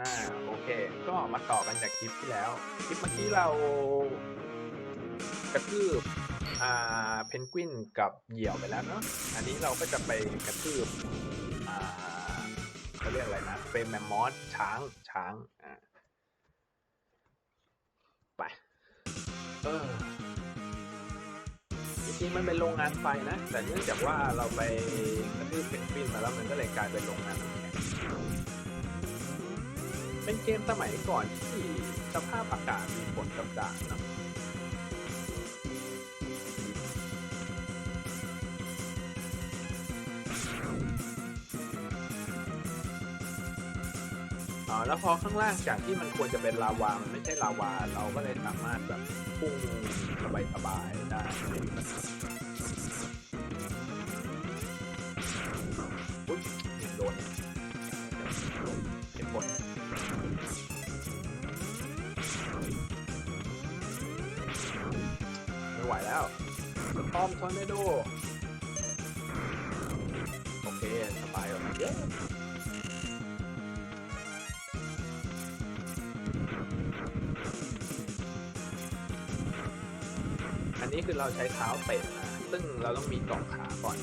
อ่าโอเค ก็มาต่อกันจากคลิปที่แล้ว คลิปเมื่อกี้เรากระทืบอ่าเพนกวินกับเหยี่ยวไปแล้วเนาะอันนี้เราก็จะไปกระทืบอ่าเขาเรียกอะไรนะเฟรมแมมมอสช้างช้างอ่าไปเออจริงๆมันเป็นโรงงานไฟนะ แต่เนื่องจากว่าเราไปกระทืบเพนกวินมาแล้วมันก็เลยกลายเป็นโรงงานน้ำแข็ง เป็นเกมสมัยก่อนที่สภาพอากาศมีผลกับด่านนะอ๋อแล้วพอข้างล่างจากที่มันควรจะเป็นลาวา มันไม่ใช่ลาวา เราก็เลยสามารถแบบพุ่งสบายๆได้ ไหวแล้วสตอมทอร์เนโดโอเคสบายกว่าเยอะอันนี้คือเราใช้เท้าเตะนะ ซึ่งเราต้องมีกล่องขาก่อน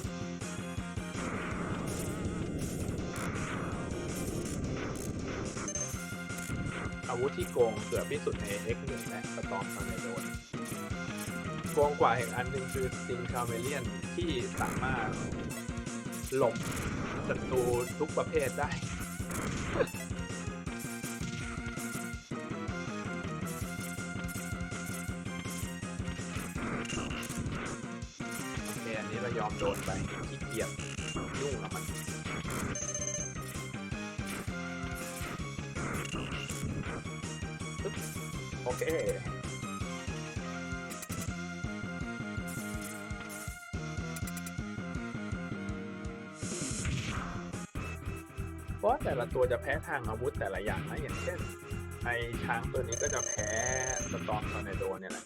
อาวุธที่โกงเกือบที่สุดใน X1 และสตอมทอร์เนโด โกงกว่าอีกอันหนึ่งคือสิงคาเมเลียนที่สามารถหลบศัตรูทุกประเภทได้ เพราะแต่ละตัวจะแพ้ทางอาวุธแต่ละอย่างนะอย่างเช่นไอช้างตัวนี้ก็จะแพ้สตอมทอร์เนโดเนี่ยแหละ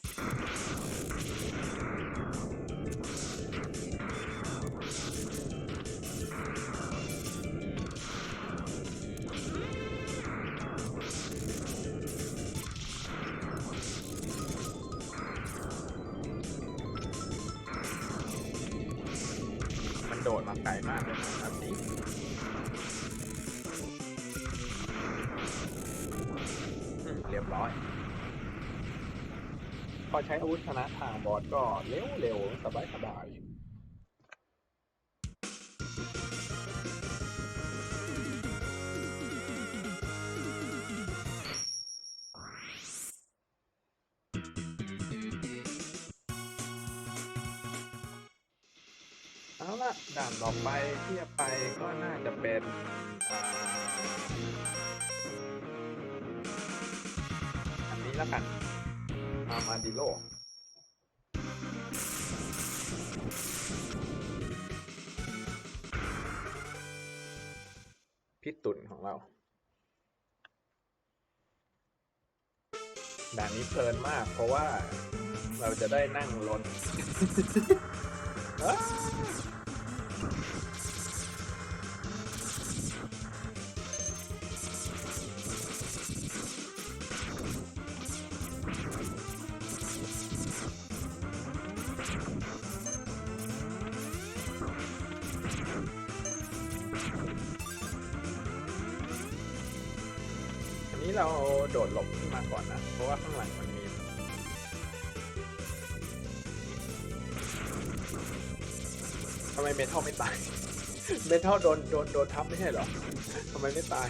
มันโดดมาไกลมากเลยนะแบบนี้้อย พอใช้อาวุธชนะทางบอสก็เร็วเร็วสบายสบายเอาละด่านต่อไปที่จะไปก็น่าจะเป็น แล้วกันอามาดิโลพิตุนของเรา ด่านนี้เพลินมาก เพราะว่าเราจะได้นั่งรถ เราโดดหลบขึ้นมาก่อนนะ เพราะว่าข้างหลังมันมีทำไมเมทัลไม่ตาย เมทัลโดนโดนโดนทับไม่ใช่หรอทำไมไม่ตาย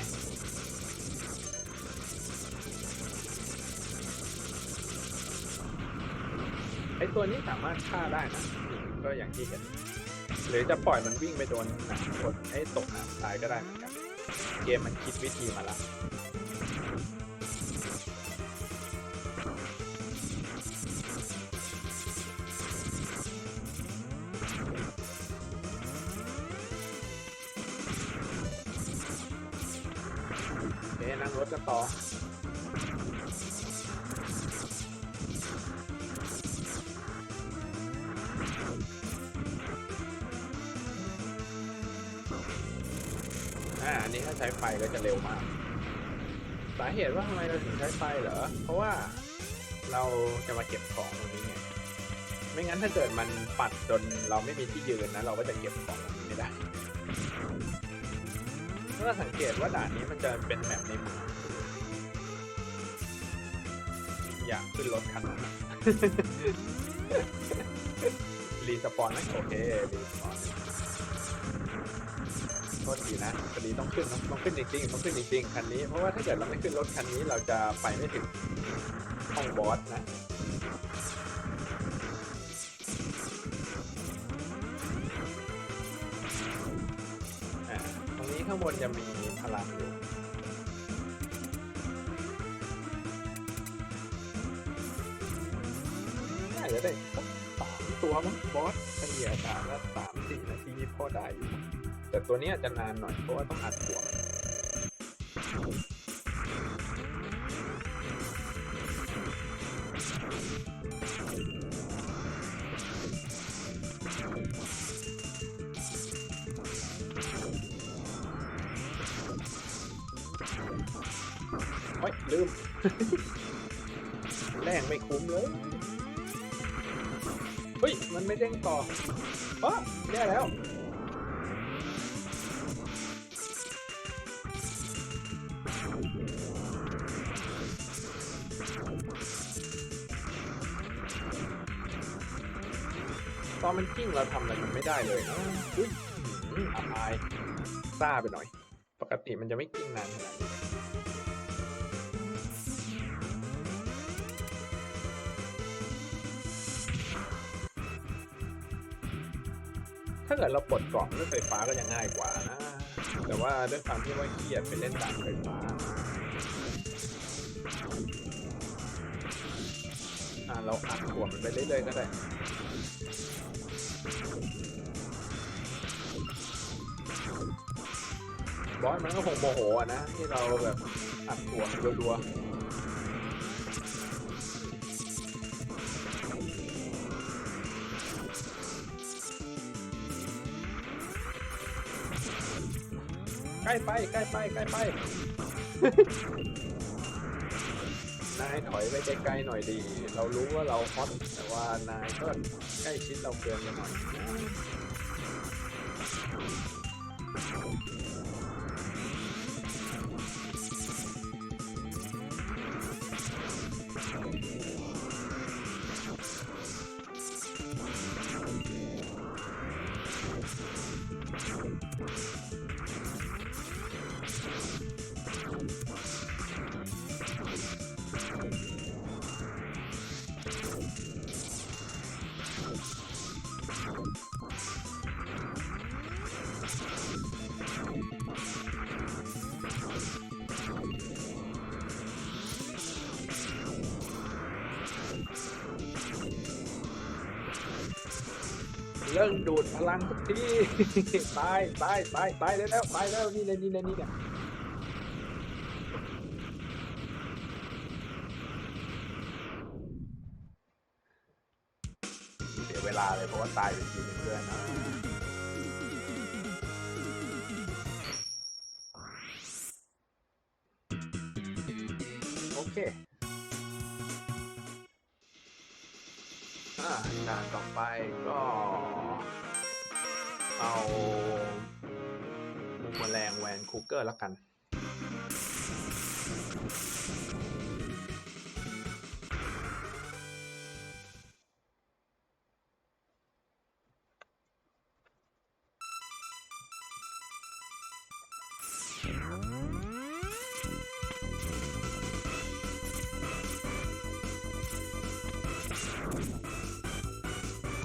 ไอตัวนี้สามารถฆ่าได้นะก็อย่างที่เห็น หรือจะปล่อยมันวิ่งไปโดนหนังคนให้ตกน้ำตายก็ได้เหมือนกัน เกมมันคิดวิธีมาแล้ว เอ๊ะนั่งรถกันต่ออ่าอันนี้ถ้าใช้ไฟก็จะเร็วมาก สาเหตุว่าทำไมเราถึงใช้ไฟเหรอ เพราะว่าเราจะมาเก็บของตรงนี้ไงไม่งั้นถ้าเกิดมันปัดจนเราไม่มีที่ยืนนะ เราก็จะเก็บของตรงนี้ไม่ได้ ถ้าสังเกตว่าด่านนี้มันจะเป็นแบบในเมืองอยากขึ้นรถคันนั้นรีสปอนไหมโอเครีสปอนโทษทีนะพอดีต้องขึ้นต้องขึ้นจริงๆต้องขึ้นจริงๆคันนี้เพราะว่าถ้าเกิดเราไม่ขึ้นรถคันนี้เราจะไปไม่ถึงห้องบอสนะ จะมีพลังอยู่น่าจะได้สามตัวมั้งบอสเฉลี่ยด่ามละสามสี่นาทีพอได้อยู่แต่ตัวนี้จะนานหน่อยเพราะว่าต้องอัดตัว แรงไม่คุ้มเลย เฮ้ย มันไม่เด้งต่อเอ๋อแย่แล้วตอนมันกิ้งเราทำอะไรมันไม่ได้เลยนะอุ้ยอับอายซ่าไปหน่อย ปกติมันจะไม่กิ้งนานขนาดนี้ ถ้าเกิดเราปลดกล่องด้วยไฟฟ้าก็จะง่ายกว่านะ แต่ว่าด้วยความที่ว่าเครียดไปเล่นด่านไฟฟ้าอ่าเราอัดหัวมันไปเรื่อยๆก็ได้บอสมันก็คงโมโหนะ ที่เราแบบอัดหัวรัวๆ ล้ไปใกล้ไปใกล้ไปนายถอยไปไกลๆหน่อยดี เรารู้ว่าเราฮอตแต่ว่านายก็ใกล้ชิดเราเกินไปหน่อย นะเริ่มดูดพลังสักทีตายตายตายตายได้แล้วตายแล้วนี่เลยนี่เลยนี่เนี่ยเสียเวลาเลยเพราะว่าตายไปทีนึงด้วยนะโอเคอ่าด่านต่อไปก็ แมลงแวนคูเกอร์แล้วกัน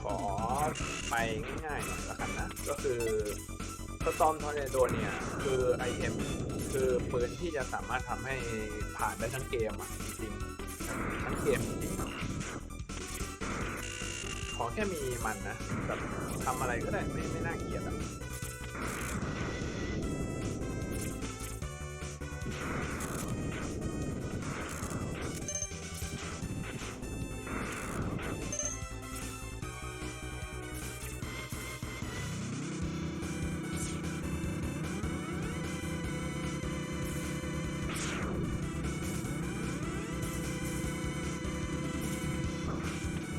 ขอไปง่ายๆหน่อยละกันนะ ก็คือสตอมทอร์เนโดเนี่ยือไอเทมคือปืนที่จะสามารถทำให้ผ่านได้ทั้งเกมอะจริงทั้งเกมจริงขอแค่มีมันนะแบบทำอะไรก็ได้ไม่ไม่น่าเกลียดอะ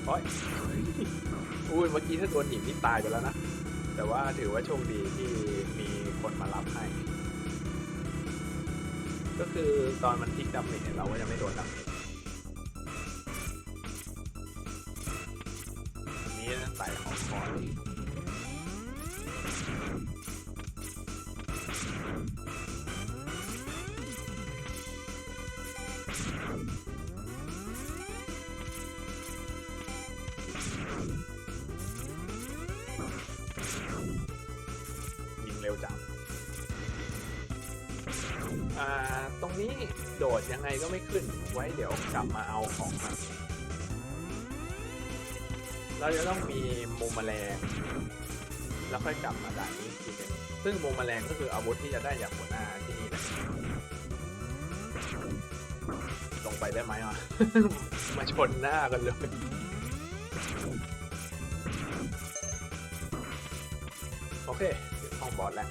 โอ้ยอุ้ยเมื่อกี้ถ้าโดนหนีบนี่ตายไปแล้วนะ แต่ว่าถือว่าโชคดีที่มีคนมารับให้ ก็คือตอนมันพลิกดาเมจเราก็จะไม่โดนดาเมจ นี้โดดยังไงก็ไม่ขึ้น ไว้เดี๋ยวกลับมาเอาของมาเราจะต้องมีมุมแมลงแล้วค่อยกลับมาด่านนี้อีกทีหนึงซึ่งมุมแมลงก็คืออาวุธที่จะได้จากหัวหน้าที่นี่แหละลงไปได้ไหมอะมาชนหน้ากันเลยโอเคถึงห้องบอสแล้ว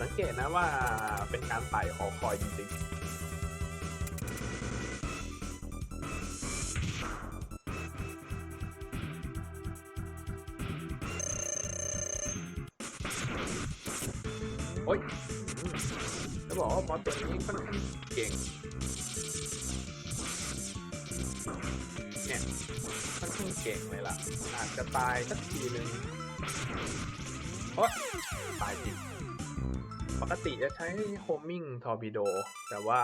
สังเกตนะว่าเป็นการไต่หอคอยจริงๆ โอ๊ยจะบอกว่าบอสตัวนี้ค่อนข้างเก่งเนี่ยค่อนข้างเก่งเลยล่ะ อาจจะตายสักทีหนึ่งโอ๊ยตายจริง ปกติจะใช้โฮมิงทอร์ปิโด แต่ว่า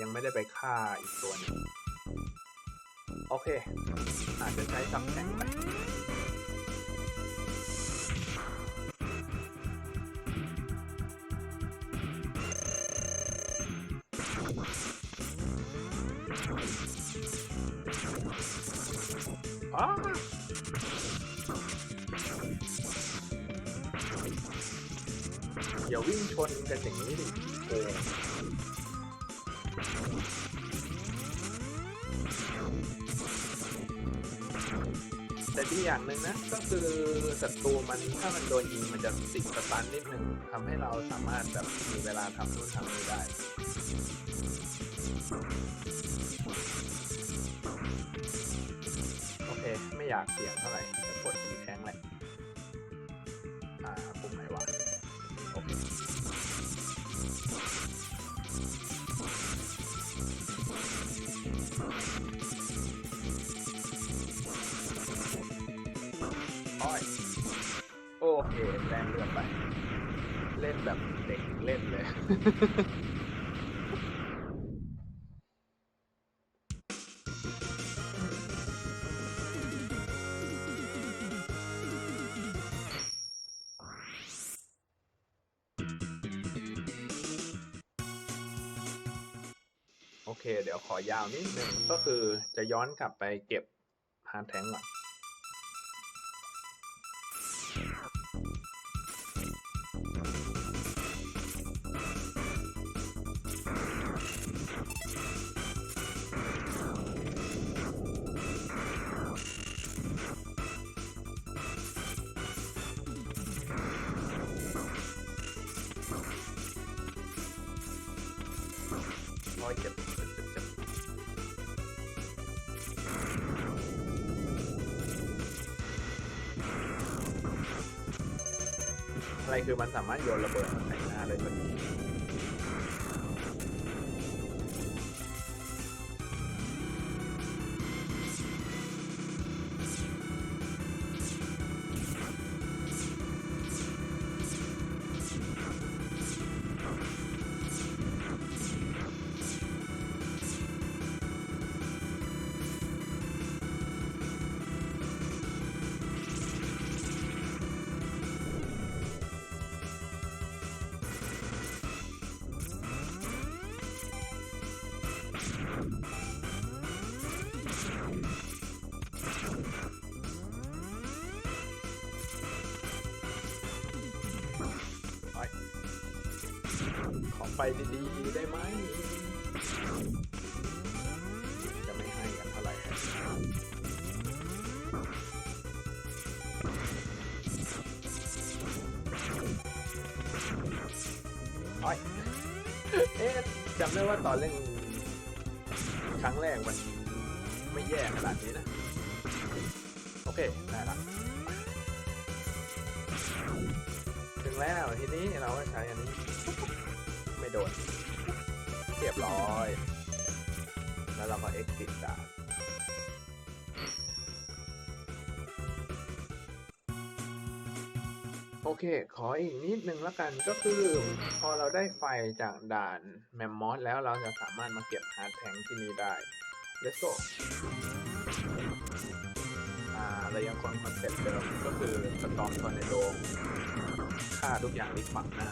ยังไม่ได้ไปฆ่าอีกตัวหนึงโอเค อาจจะใช้ซับแทงไปอ้า อย่าวิ่งชนกันอย่างนี้ดิโอ้แต่ที่อย่างหนึ่งนะ ก็คือศัตรูมันถ้ามันโดนยิงมันจะติดสตันนิดนึงทำให้เราสามารถแบบมีเวลาทำนู่นทำนี่ได้โอเค ไม่อยากเสี่ยงเท่าไหร่ แรงเลือดไป เล่นแบบเด็กเล่นเลย โอเค เดี๋ยวขอยาวนิดนึงก็คือจะย้อนกลับไปเก็บฮาร์ดแทงก่อน ร้อยเจ็บอะไรคือมันสามารถโยนระเบิดใส่หน้าได้พอดี ดีๆได้ไหมจะไม่ให้กันเท่าไหร่โอ้ยเอ๊ะจำได้ว่าตอนเล่นครั้งแรกมันไม่แย่ขนาดนี้นะ โอเค ได้ละถึงแล้วทีนี้เราก็ใช้อันนี้ โดนเรียบร้อย แล้วเราก็ exit ด่าโอเค ขออีกนิดนึงแล้วกันก็คือ พอเราได้ไฟจากด่านแมมมอสแล้วเราจะสามารถมาเก็บฮาร์ดแทงที่นี่ได้ let's go อ่าเรายังคงคอนเซ็ปต์เดิมก็คือสตอมทอร์เนโดฆ่าทุกอย่างที่ขวางหน้า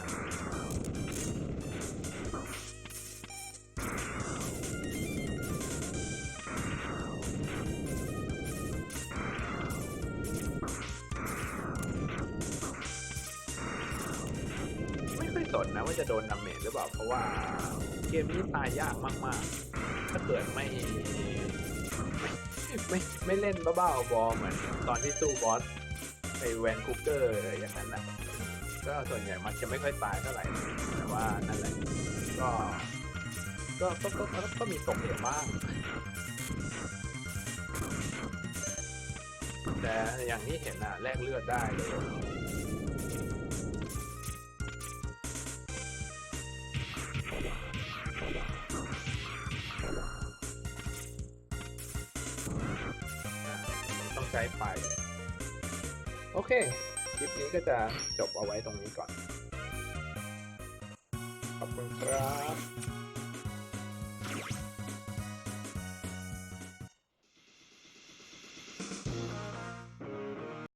นนะว่าจะโดนดาเมจหรือเปล่า เพราะว่าเกมนี้ตายยากมากๆ ถ้าเกิดไม่ไม่ไม่ไม่เล่นบ้าๆบอเหมือนตอนที่สู้บอสในแวนคูเกอร์อย่างนั้นนะก็ส่วนใหญ่มันจะไม่ค่อยตายเท่าไหร่แต่ว่านั่นแหละก็ก็ก็ก็ก็ก็มีตกเหวบ้างแต่อย่างที่เห็นอะแลกเลือดได้เลย ก็จะจบเอาไว้ตรงนี้ก่อน